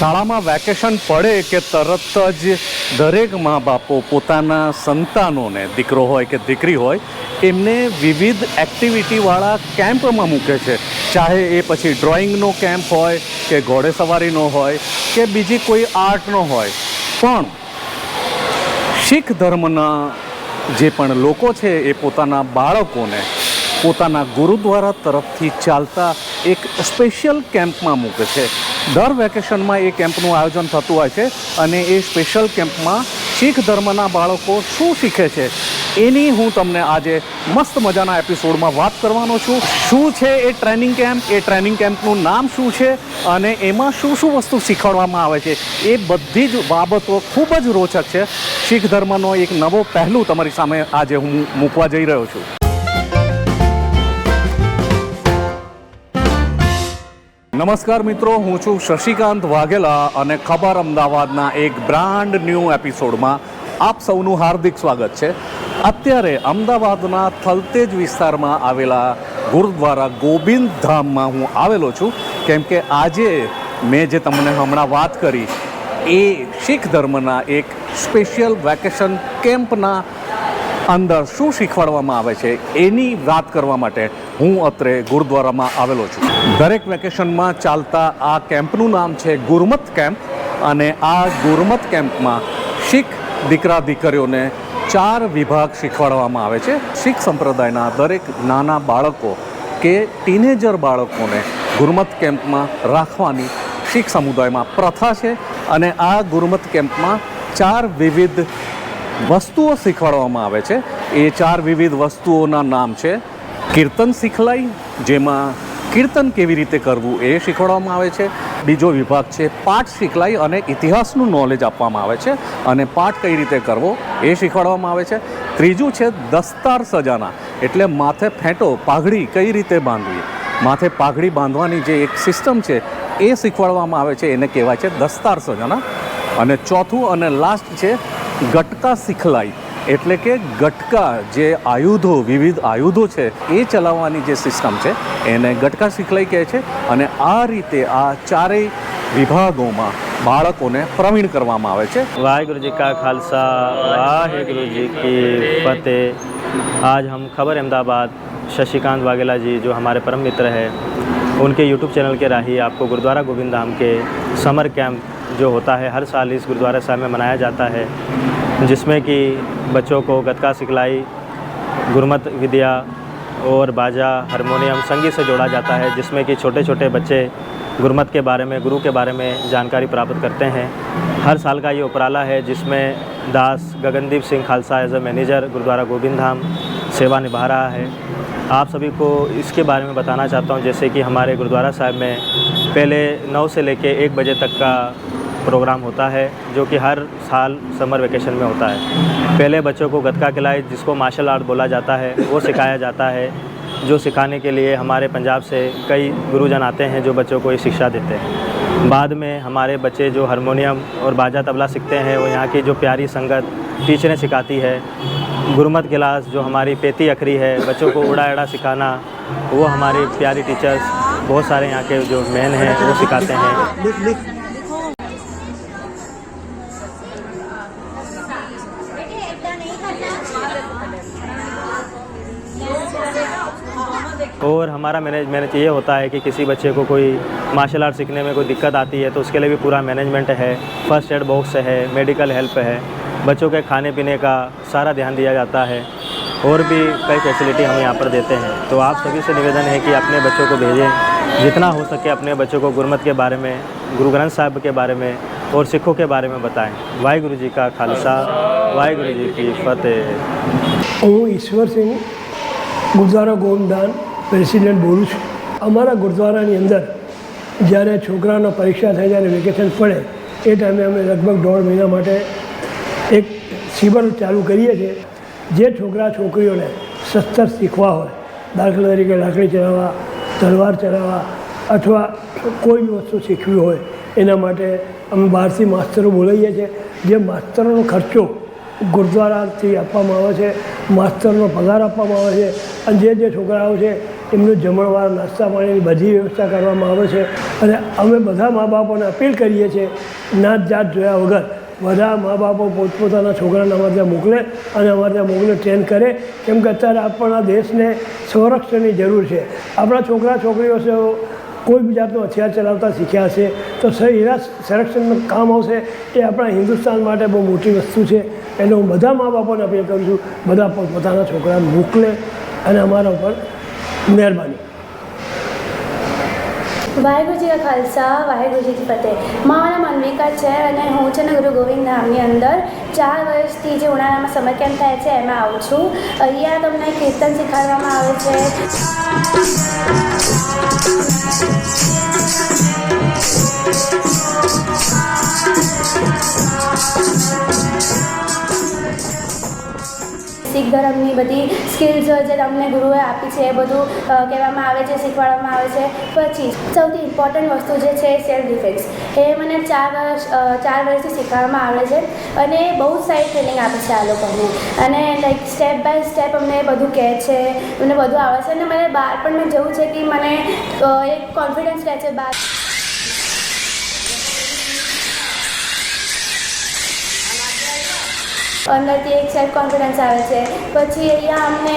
શાળામાં વેકેશન પડે કે તરત જ દરેક મા બાપો પોતાના સંતાનોને દીકરો હોય કે દીકરી હોય, એમને વિવિધ એક્ટિવિટીવાળા કેમ્પમાં મૂકે છે. ચાહે એ પછી ડ્રોઈંગનો કેમ્પ હોય, કે ઘોડેસવારીનો હોય, કે બીજી કોઈ આર્ટનો હોય. પણ શીખ ધર્મના જે પણ લોકો છે એ પોતાના બાળકોને પોતાના ગુરુદ્વારા તરફથી ચાલતા એક સ્પેશિયલ કેમ્પમાં મૂકે છે. દર વેકેશનમાં એ કેમ્પનું આયોજન થતું હોય છે અને એ સ્પેશિયલ કેમ્પમાં શીખ ધર્મના બાળકો શું શીખે છે એની હું તમને આજે મસ્ત મજાના એપિસોડમાં વાત કરવાનો છું. શું છે એ ટ્રેનિંગ કેમ્પ? એ ટ્રેનિંગ કેમ્પનું નામ શું છે? અને એમાં શું શું વસ્તુ શીખવાડવામાં આવે છે? એ બધી જ બાબતો ખૂબ જ રોચક છે. શીખ ધર્મનો એક નવો પહેલું તમારી સામે આજે હું મૂકવા જઈ રહ્યો છું. નમસ્કાર મિત્રો, હું છું શશિકાંત વાઘેલા અને ખબર અમદાવાદના એક બ્રાન્ડ ન્યૂ એપિસોડમાં આપ સૌનું હાર્દિક સ્વાગત છે. અત્યારે અમદાવાદના થલતેજ વિસ્તારમાં આવેલા ગુરુદ્વારા ગોવિંદ ધામમાં હું આવેલો છું. કેમ કે આજે મેં જે તમને હમણાં વાત કરી, એ શીખ ધર્મના એક સ્પેશિયલ વેકેશન કેમ્પના અંદર શું શીખવાડવામાં આવે છે, એની વાત કરવા માટે હું અત્રે ગુરુદ્વારામાં આવેલો છું. દરેક વેકેશનમાં ચાલતા આ કેમ્પનું નામ છે ગુરમત કેમ્પ અને આ ગુરમત કેમ્પમાં શીખ દીકરા દીકરીઓને ચાર વિભાગ શીખવાડવામાં આવે છે. શીખ સંપ્રદાયના દરેક નાના બાળકો કે ટીનેજર બાળકોને ગુરમત કેમ્પમાં રાખવાની શીખ સમુદાયમાં પ્રથા છે અને આ ગુરમત કેમ્પમાં ચાર વિવિધ વસ્તુઓ શીખવાડવામાં આવે છે. એ ચાર વિવિધ વસ્તુઓના નામ છે કીર્તન શીખલાઈ, જેમાં કીર્તન કેવી રીતે કરવું એ શીખવાડવામાં આવે છે. બીજો વિભાગ છે, પાઠ શીખલાઈ અને ઇતિહાસનું નોલેજ આપવામાં આવે છે અને પાઠ કઈ રીતે કરવો એ શીખવાડવામાં આવે છે. ત્રીજું છે, દસ્તાર સજાના. એટલે માથે ફેંટો, પાઘડી કઈ રીતે બાંધવી? માથે પાઘડી બાંધવાની જે એક સિસ્ટમ છે એ શીખવાડવામાં આવે છે, એને કહેવાય છે દસ્તાર સજાના. અને ચોથું અને લાસ્ટ છે, ગટકા શીખલાઈ એટલે કે ગટકા જે આયુધો વિવિધ આયુધો છે એ ચલાવવાની જે સિસ્ટમ છે એને ગટકા શીખલાઈ કહે છે અને આ રીતે આ ચારેય વિભાગોમાં બાળકોને પ્રવીણ કરવામાં આવે છે वाहिगुरु जी का खालसा वाहिगुरु जी की फतेह आज हम खबर अहमदाबाद शशिकांत वाघेला जी जो हमारे परम मित्र हैं उनके यूट्यूब चैनल के राही आपको गुरुद्वारा गोविंद धाम के समर कैंप जो होता है हर साल इस गुरुद्वारा साहब में मनाया जाता है जिसमें कि बच्चों को गतका सिखलाई, गुरमत विद्या और बाजा, हारमोनियम संगीत से जोड़ा जाता है, जिसमें कि छोटे छोटे बच्चे गुरमत के बारे में, गुरु के बारे में जानकारी प्राप्त करते हैं। हर साल का ये उपराला है, जिसमें Das Gagandeep Singh Khalsa as a manager Gurdwara Govind Dham सेवा निभा रहा है। आप सभी को इसके बारे में बताना चाहता हूँ, जैसे कि हमारे गुरुद्वारा साहब में पहले नौ से लेके एक बजे तक का प्रोग्राम होता है, जो कि हर साल समर वेकेशन में होता है। पहले बच्चों को गतका खिलाई जिसको मार्शल आर्ट बोला जाता है, वो सिखाया जाता है, जो सिखाने के लिए हमारे पंजाब से कई गुरुजन आते हैं, जो बच्चों को ये शिक्षा देते हैं। बाद में हमारे बच्चे जो हारमोनियम और बाजा तबला सीखते हैं, वो यहाँ की जो प्यारी संगत टीचरें सिखाती है, गुरमत क्लास जो हमारी पेती अखरी है, बच्चों को उड़ा एड़ा सिखाना, वो हमारी प्यारी टीचर्स बहुत सारे यहाँ के जो मैन हैं, वो सिखाते हैं। और हमारा मैनेज मैनेज ये होता है कि किसी बच्चे को कोई मार्शल आर्ट सीखने में कोई दिक्कत आती है तो उसके लिए भी पूरा मैनेजमेंट है फ़र्स्ट एड बॉक्स है मेडिकल हेल्प है, बच्चों के खाने पीने का सारा ध्यान दिया जाता है, और भी कई फैसिलिटी हम यहाँ पर देते हैं। तो आप सभी से निवेदन है कि अपने बच्चों को भेजें, जितना हो सके अपने बच्चों को गुरमत के बारे में, गुरु ग्रंथ साहब के बारे में और सिखों के बारे में बताएँ। वाहगुरु जी का खालसा, वाहगुरु जी की फतेह। ओ ईश्वर सिंह गुजारा गोमदान પ્રેસિડેન્ટ બોલું છું. અમારા ગુરુદ્વારાની અંદર જ્યારે છોકરાનો પરીક્ષા થાય જ્યારે વેકેશન પડે, એ ટાઈમે અમે લગભગ દોઢ મહિના માટે એક શિબિર ચાલુ કરીએ છીએ. જે છોકરા છોકરીઓને શસ્ત્ર શીખવા હોય, દાખલા તરીકે લાકડી ચલાવવા તલવાર ચલાવવા અથવા કોઈ બી વસ્તુ શીખવી હોય, એના માટે અમે બહારથી માસ્તરો બોલાવીએ છીએ. જે માસ્તરોનો ખર્ચો ગુરુદ્વારાથી આપવામાં આવે છે, માસ્તરનો પગાર આપવામાં આવે છે અને જે જે છોકરાઓ છે એમનું જમણવાર નાસ્તા પાણીની બધી વ્યવસ્થા કરવામાં આવે છે. અને અમે બધા મા બાપોને અપીલ કરીએ છીએ, નાત જાત જોયા વગર બધા મા બાપો પોતપોતાના છોકરાને અમારે ત્યાં મોકલે અને અમારે ત્યાં મોકલે ટ્રેન કરે. કેમ કે અત્યારે આપણા દેશને સંરક્ષણની જરૂર છે. આપણા છોકરા, છોકરીઓ છે, કોઈ બી જાતનું હથિયાર ચલાવતા શીખ્યા છે તો એના સંરક્ષણનું કામ આવશે એ આપણા હિન્દુસ્તાન માટે બહુ મોટી વસ્તુ છે. એટલે હું બધા મા બાપોને અપીલ કરું છું, બધા પોતાના છોકરાને મોકલે અને અમારા ઉપર મહેરબાની. વાહેગુરુ જી ખાલસા, વાહેગુરુ જી ફતેહ. મારું નામ છે અને હું છે ને ગુરુ ગોવિંદ નામની અંદર. ચાર વર્ષથી જે ઉનાળામાં સમર કેમ્પ થાય છે, એમાં આવું છું. અહીંયા તમને કીર્તન શીખવાડવામાં આવે છે. ધર્મની બધી સ્કિલ્સ હોય જે તમને ગુરુએ આપી છે, એ બધું કહેવામાં આવે છે, શીખવાડવામાં આવે છે. પછી સૌથી ઇમ્પોર્ટન્ટ વસ્તુ જે છે સેલ્ફ ડિફેન્સ એ મને ચાર વર્ષ ચાર વર્ષથી શીખવાડવામાં આવે છે અને બહુ જ સારી ટ્રેનિંગ આપે છે આ લોકોને. અને લાઈક સ્ટેપ બાય સ્ટેપ અમને બધું કહે છે મને બધું આવે છે. અને મને બહાર પણ મેં જવું છે કે મને એક કોન્ફિડન્સ રહે છે બહાર અંદરથી એક સેલ્ફ કોન્ફિડન્સ આવે છે. પછી અહીંયા અમને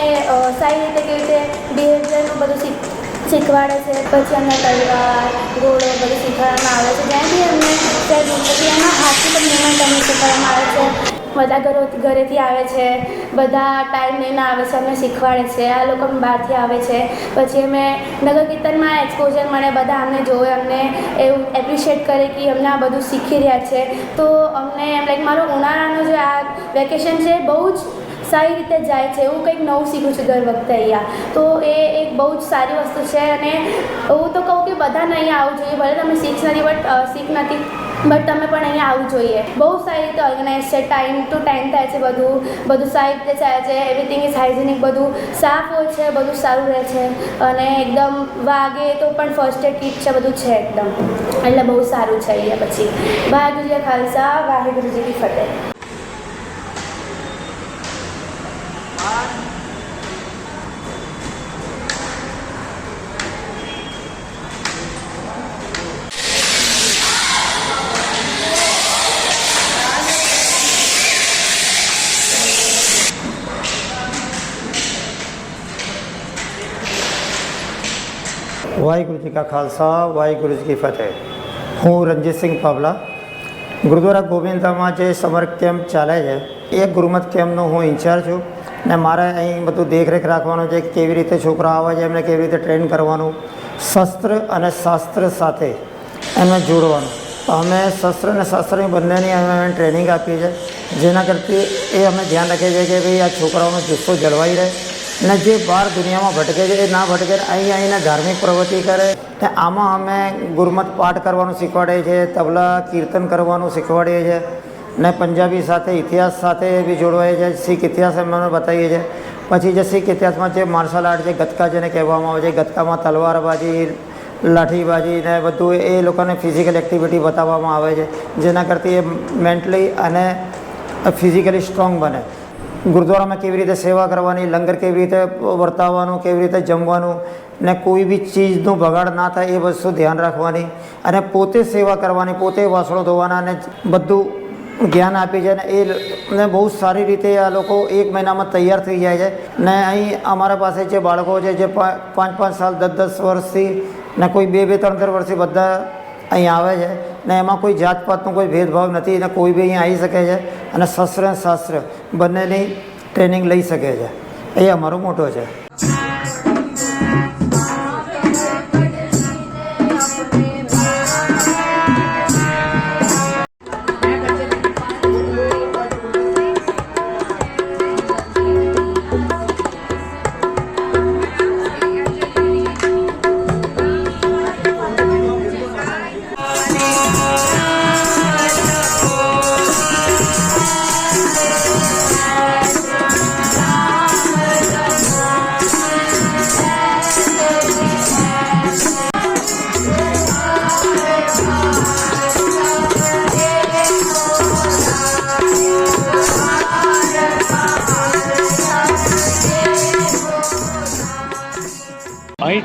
સારી રીતે કેવી રીતે બિહેવિયરનું બધું શીખ, શીખવાડે છે. પછી અમને તલવાર ઘોડો બધું શીખવાડવામાં આવે છે. જ્યાંથી અમને સેલ્ફ એમાં હાથથી પણ મુવમેન્ટ અમને શીખવાડવામાં આવે છે. બધા ઘરો ઘરેથી આવે છે, બધા ટાઈમ લઈને આવે છે, અમને શીખવાડે છે, આ લોકો બહારથી આવે છે. પછી અમે નગર કીર્તનમાં એક્સપોઝર મળે, બધા અમને જોવે, અમને એવું એપ્રિશિએટ કરે કે અમને આ બધું શીખી રહ્યા છે. તો અમને એમ લાઈક મારો ઉનાળાનું જે આ વેકેશન છે બહુ જ સારી રીતે જાય છે, એવું કંઈક નવું શીખું છું દર વખતે અહીંયા. તો એ એક બહુ જ સારી વસ્તુ છે અને હું તો કહું કે બધાને અહીંયા આવવું જોઈએ, ભલે તમે શીખ નથી બટ શીખ નથી. બટ તમે પણ અહીંયા આવવું જોઈએ. બહુ સારી રીતે ઓર્ગેનાઇઝ છે ટાઈમ ટુ ટાઈમ થાય છે બધું. બધું સારી રીતે થાય છે એવરીથિંગ ઇઝ હાઇજેનિક બધું સાફ હોય છે, બધું સારું રહે છે. અને એકદમ વાગે તો પણ ફર્સ્ટ એડ કિટ છે, બધું છે એકદમ. એટલે બહુ સારું છે અહીંયા પછી. વાહેગુરુજી ખાલસા, વાહેગુરુજી કી ફતેહ. ਵਾਹਿਗੁਰੂ ਜੀ ਕਾ ਖਾਲਸਾ, ਵਾਹਿਗੁਰੂ ਜੀ ਕੀ ਫਤਿਹ। હું રણજીત સિંહ પાવલા ગુરુદ્વારા ગોવિંદામાં જે સમર કેમ્પ ચાલે છે। એ ગુરુમત કેમ્પનો હું ઇન્ચાર્જ છું ને મારે અહીં બધું દેખરેખ રાખવાનું છે કેવી રીતે છોકરા આવે છે, એમને કેવી રીતે ટ્રેન કરવાનું, શસ્ત્ર અને શાસ્ત્ર સાથે એમને જોડવાનું. તો અમે શસ્ત્ર અને શાસ્ત્રની બંનેની અમે ટ્રેનિંગ આપીએ છીએ, જેના કરતી એ અમે ધ્યાન રાખીએ છીએ કે ભાઈ આ છોકરાઓનો જુસ્સો જળવાઈ રહે અને જે બહાર દુનિયામાં ભટકે છે, એ ના ભટકે ને અહીં આવીને ધાર્મિક પ્રવૃત્તિ કરે. ને આમાં અમે ગુરમત પાઠ કરવાનું શીખવાડીએ છીએ, તબલા કીર્તન કરવાનું શીખવાડીએ છીએ, ને પંજાબી સાથે, ઇતિહાસ સાથે બી જોડવાઈએ છીએ, શીખ ઇતિહાસ અમે બતાવીએ છીએ. પછી જે શીખ ઇતિહાસમાં જે માર્શલ આર્ટ જે ગતકા જેને કહેવામાં આવે છે, ગતકામાં તલવારબાજી, લાઠીબાજી ને બધું, એ લોકોને ફિઝિકલ એક્ટિવિટી બતાવવામાં આવે છે. જેના કરતી એ મેન્ટલી અને ફિઝિકલી સ્ટ્રોંગ બને. ગુરુદ્વારામાં કેવી રીતે સેવા કરવાની, લંગર કેવી રીતે વર્તાવવાનું, કેવી રીતે જમવાનું ને કોઈ બી ચીજનું બગાડ ના થાય એ વસ્તુ ધ્યાન રાખવાની અને પોતે સેવા કરવાની, પોતે વાસણો ધોવાના અને બધું જ્ઞાન આપી છે ને એ ને બહુ સારી રીતે આ લોકો એક મહિનામાં તૈયાર થઈ જાય છે. ને અહીં અમારા પાસે જે બાળકો છે જે પાંચ પાંચ સાલ દસ દસ વર્ષથી ને કોઈ બે બે ત્રણ ત્રણ વર્ષથી બધા અહીં આવે છે ને એમાં કોઈ જાતપાતનો કોઈ ભેદભાવ નથી અને કોઈ બી અહીંયા આવી શકે છે અને શસ્ત્ર અને શાસ્ત્ર બંનેની ટ્રેનિંગ લઈ શકે છે. એ અમારો મોટો છે.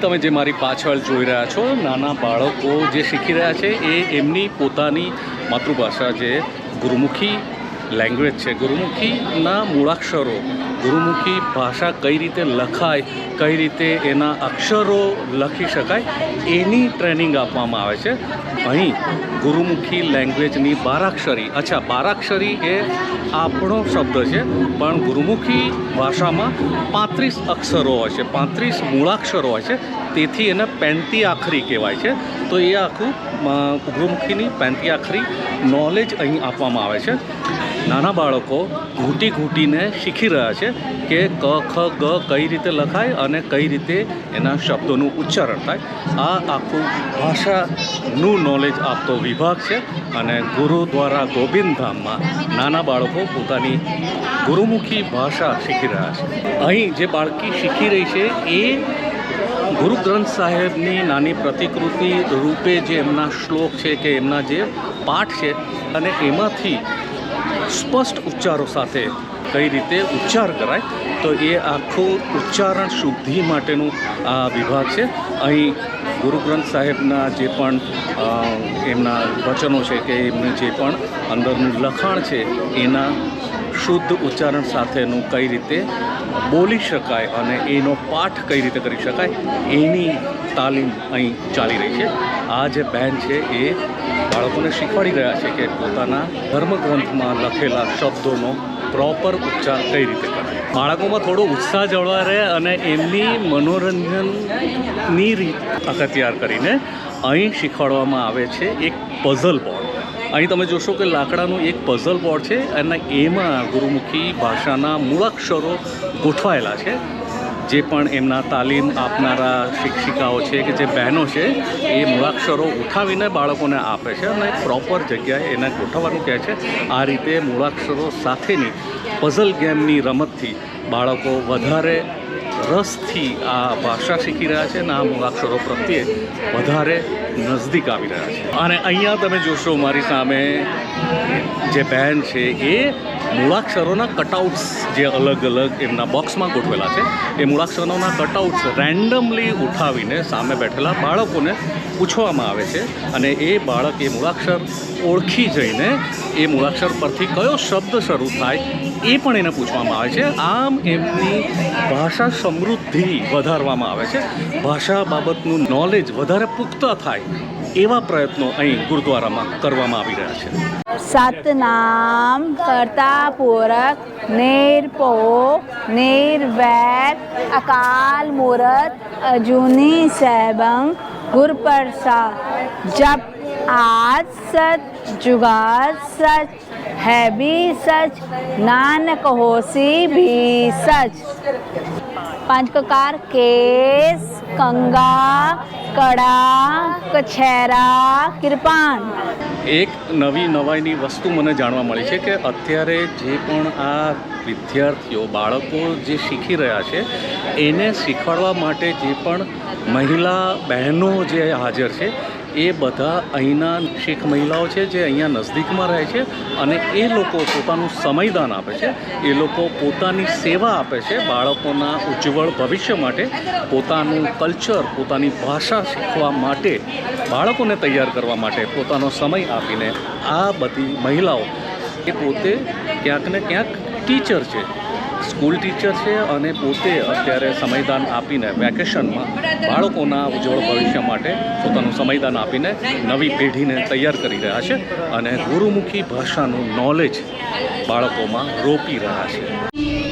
તમે જે મારી પાછળ જોઈ રહ્યા છો નાના બાળકો જે શીખી રહ્યા છે એ એમની પોતાની માતૃભાષા જે ગુરુમુખી લેંગ્વેજ છે. ગુરુમુખીના મૂળાક્ષરો, ગુરુમુખી ભાષા કઈ રીતે લખાય, કઈ રીતે એના અક્ષરો લખી શકાય, એની ટ્રેનિંગ આપવામાં આવે છે. અહીં ગુરુમુખી લેંગ્વેજની બારાક્ષરી, અચ્છા, બારાક્ષરી એ આપણો શબ્દ છે, પણ ગુરુમુખી ભાષામાં પાંત્રીસ અક્ષરો હોય છે, પાંત્રીસ મૂળાક્ષરો હોય છે, તેથી એને પેન્તી આખરી કહેવાય છે. તો એ આખું ગુરુમુખીની પેન્તી આખરી નોલેજ અહીં આપવામાં આવે છે. નાના બાળકો ઘૂંટી ઘૂંટીને શીખી રહ્યા છે કે ક, ખ, ગ કઈ રીતે લખાય અને કઈ રીતે એના શબ્દોનું ઉચ્ચારણ થાય. આ આખું ભાષાનું નોલેજ આપતો વિભાગ છે અને ગુરુદ્વારા ગોવિંદધામમાં નાના બાળકો પોતાની ગુરુમુખી ભાષા શીખી રહ્યા છે. અહીં જે બાળકી શીખી રહી છે એ ગુરુ ગ્રંથ સાહેબની નાની પ્રતિકૃતિ રૂપે જે એમના શ્લોક છે કે એમના જે પાઠ છે અને એમાંથી સ્પષ્ટ ઉચ્ચારો સાથે કઈ રીતે ઉચ્ચાર કરાય? તો એ આખું ઉચ્ચારણ શુદ્ધિ માટેનું આ વિભાગ છે. અહીં ગુરુ ગ્રંથ સાહેબના જે પણ એમના વચનો છે કે એમને જે પણ અંદરનું લખાણ છે, એના શુદ્ધ ઉચ્ચારણ સાથેનું કઈ રીતે બોલી શકાય અને એનો પાઠ કઈ રીતે કરી શકાય, એની તાલીમ અહીં ચાલી રહી છે. આ જે બેન છે એ બાળકોને શીખવાડી રહ્યા છે કે પોતાના ધર્મગ્રંથમાં લખેલા શબ્દોનો પ્રોપર ઉચ્ચાર કઈ રીતે કરાય. બાળકોમાં થોડો ઉત્સાહ જળવા રહે અને એમની મનોરંજનની રીત અખત્યાર કરીને અહીં શીખવાડવામાં આવે છે એક પઝલ બોર્ડ અહીં તમે જોશો કે લાકડાનું એક પઝલ બોર્ડ છે અને એમાં ગુરુમુખી ભાષાના મૂળાક્ષરો ગોઠવાયેલા છે. જે પણ એમના તાલીમ આપનારા શિક્ષિકાઓ છે કે જે બહેનો છે, એ મૂળાક્ષરો ઉઠાવીને બાળકોને આપે છે અને પ્રોપર જગ્યાએ એને ગોઠવવાનું કહે છે. આ રીતે મૂળાક્ષરો સાથેની પઝલ ગેમની રમતથી બાળકો વધારે રસથી આ ભાષા શીખી રહ્યા છે અને આ મૂળાક્ષરો પ્રત્યે વધારે નજદીક આવી રહ્યા છે. અને અહીંયા તમે જોશો મારી સામે જે બહેન છે, એ મૂળાક્ષરોના કટઆઉટ્સ જે અલગ અલગ એમના બોક્સમાં ગોઠવેલા છે, એ મૂળાક્ષરોના કટઆઉટ્સ રેન્ડમલી ઉઠાવીને સામે બેઠેલા બાળકોને પૂછવામાં આવે છે અને એ બાળક, એ મૂળાક્ષર ઓળખી જઈને એ મૂળાક્ષર પરથી કયો શબ્દ શરૂ થાય એ પણ એને પૂછવામાં આવે છે. આમ એમની ભાષા સમૃદ્ધિ વધારવામાં આવે છે. ભાષા બાબતનું નોલેજ વધારે પુખ્ત થાય એવા પ્રયત્નો અહીં ગુરુદ્વારામાં કરવામાં આવી રહ્યા છે. સતનામ કરતા પૂરક નિર્પો નિર્વૈર અકાલ મૂરત, અજુની સૈબંગ, ગુરપ્રસાદ. જપ આજ સત જુગાદ સચ है भी सच नानक होसी भी सच पंचककार केस कंगा कड़ा कछेरा कृपान એક નવી નવાઈની વસ્તુ મને જાણવા મળી છે કે અત્યારે જે પણ આ વિદ્યાર્થીઓ બાળકો જે શીખી રહ્યા છે એને શીખવાડવા માટે જે પણ મહિલા બહેનો જે હાજર છે એ બધા અહીંના શીખ મહિલાઓ છે જે અહીંયા નજદીકમાં રહે છે અને એ લોકો પોતાનું સમયદાન આપે છે. એ લોકો પોતાની સેવા આપે છે બાળકોના ઉજ્જવળ ભવિષ્ય માટે. પોતાનું કલ્ચર, પોતાની ભાષા શીખવા માટે, બાળકોને તૈયાર કરવા માટે પોતાનો સમય આપીને આ બધી મહિલાઓ એ પોતે ક્યાંક ને ક્યાંક ટીચર છે. સ્કૂલ ટીચર છે અને પોતે અત્યારે સમયદાન આપીને વેકેશનમાં બાળકોના ઉજ્જવળ ભવિષ્ય માટે પોતાનું સમયદાન આપીને નવી પેઢીને તૈયાર કરી રહ્યા છે અને ગુરુમુખી ભાષાનું નોલેજ બાળકોમાં રોપી રહ્યા છે.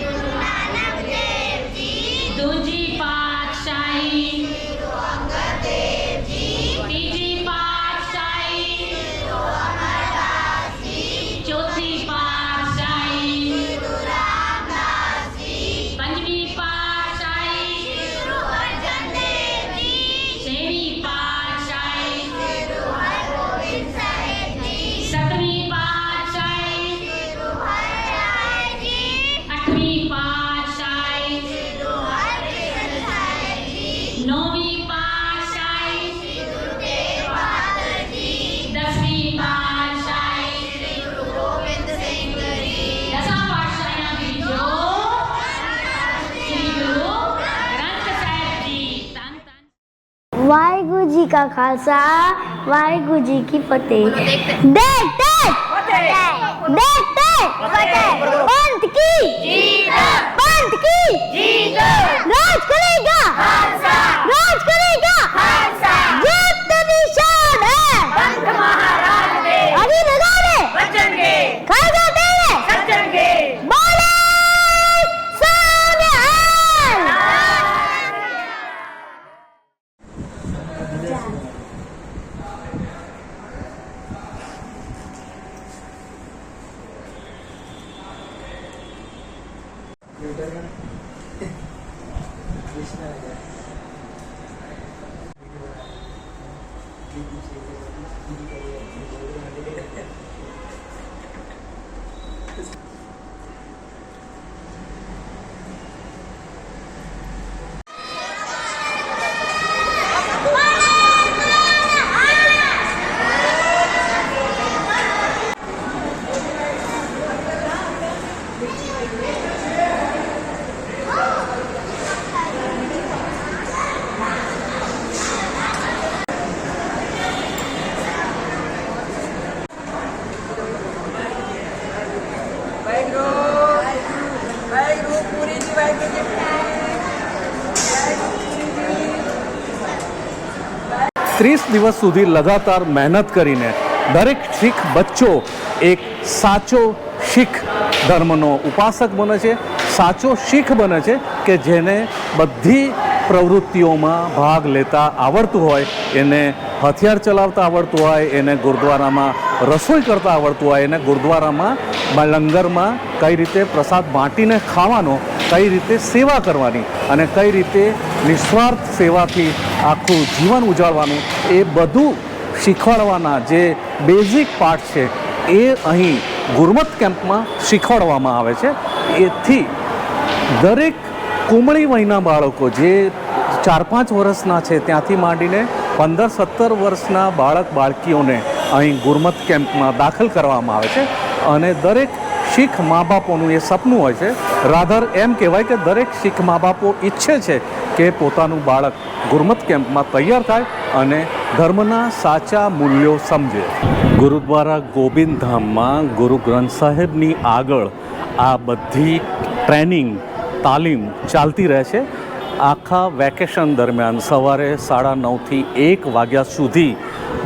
जी का खालसा वाहिगुरु जी की फतेह देख देख देख देख पंथ की पंथ की राज करेगा राज करेगा जब तक निशान है अभी लगा रे खाएगा तेरे बोले દિવસ સુધી લગાતાર મહેનત કરીને દરેક શીખ બચ્ચો એક સાચો શીખ ધર્મનો ઉપાસક બને છે, સાચો શીખ બને છે કે જેને બધી પ્રવૃત્તિઓમાં ભાગ લેતા આવડતું હોય, એને હથિયાર ચલાવતા આવડતું હોય, એને ગુરુદ્વારામાં રસોઈ કરતા આવડતું હોય, એને ગુરુદ્વારામાં લંગરમાં કઈ રીતે પ્રસાદ બાંટીને ખાવાનો, કઈ રીતે સેવા કરવાની અને કઈ રીતે નિસ્વાર્થ સેવાથી આખું જીવન ઉજાળવાનું એ બધું શીખવાડવાના જે બેઝિક પાર્ટ છે, એ અહીં ગુરમત કેમ્પમાં શીખવાડવામાં આવે છે. એથી દરેક કુમળી વયના બાળકો જે ચાર પાંચ વર્ષના છે, ત્યાંથી માંડીને પંદર સત્તર વર્ષના બાળક બાળકીઓને અહીં ગુરમત કેમ્પમાં દાખલ કરવામાં આવે છે અને દરેક શીખ મા બાપોનું એ સપનું હોય છે. રાધર એમ કહેવાય કે દરેક શીખ મા બાપો ઈચ્છે છે કે પોતાનું બાળક ગુરમત કેમ્પમાં તૈયાર થાય. અને ધર્મના સાચા મૂલ્યો સમજે. ગુરુદ્વારા ગોવિંદ ધામમાં ગુરુ ગ્રંથ સાહેબની આગળ આ બધી ટ્રેનિંગ, તાલીમ ચાલતી રહે છે. આખા વેકેશન દરમિયાન સવારે સાડા નવથી એક વાગ્યા સુધી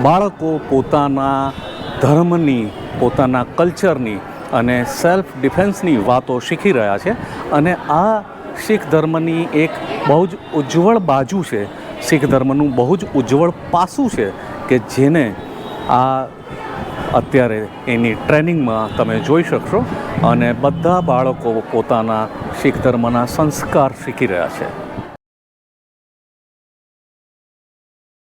બાળકો પોતાના ધર્મની, પોતાના કલ્ચરની અને સેલ્ફ ડિફેન્સની વાતો શીખી રહ્યા છે. અને આ શીખ ધર્મની એક બહુ જ ઉજ્જવળ બાજુ છે. શીખ ધર્મનું બહુ જ ઉજ્જવળ પાસું છે કે જેને આ અત્યારે એની ટ્રેનિંગમાં તમે જોઈ શકશો અને બધા બાળકો પોતાના શીખ ધર્મના સંસ્કાર શીખી રહ્યા છે.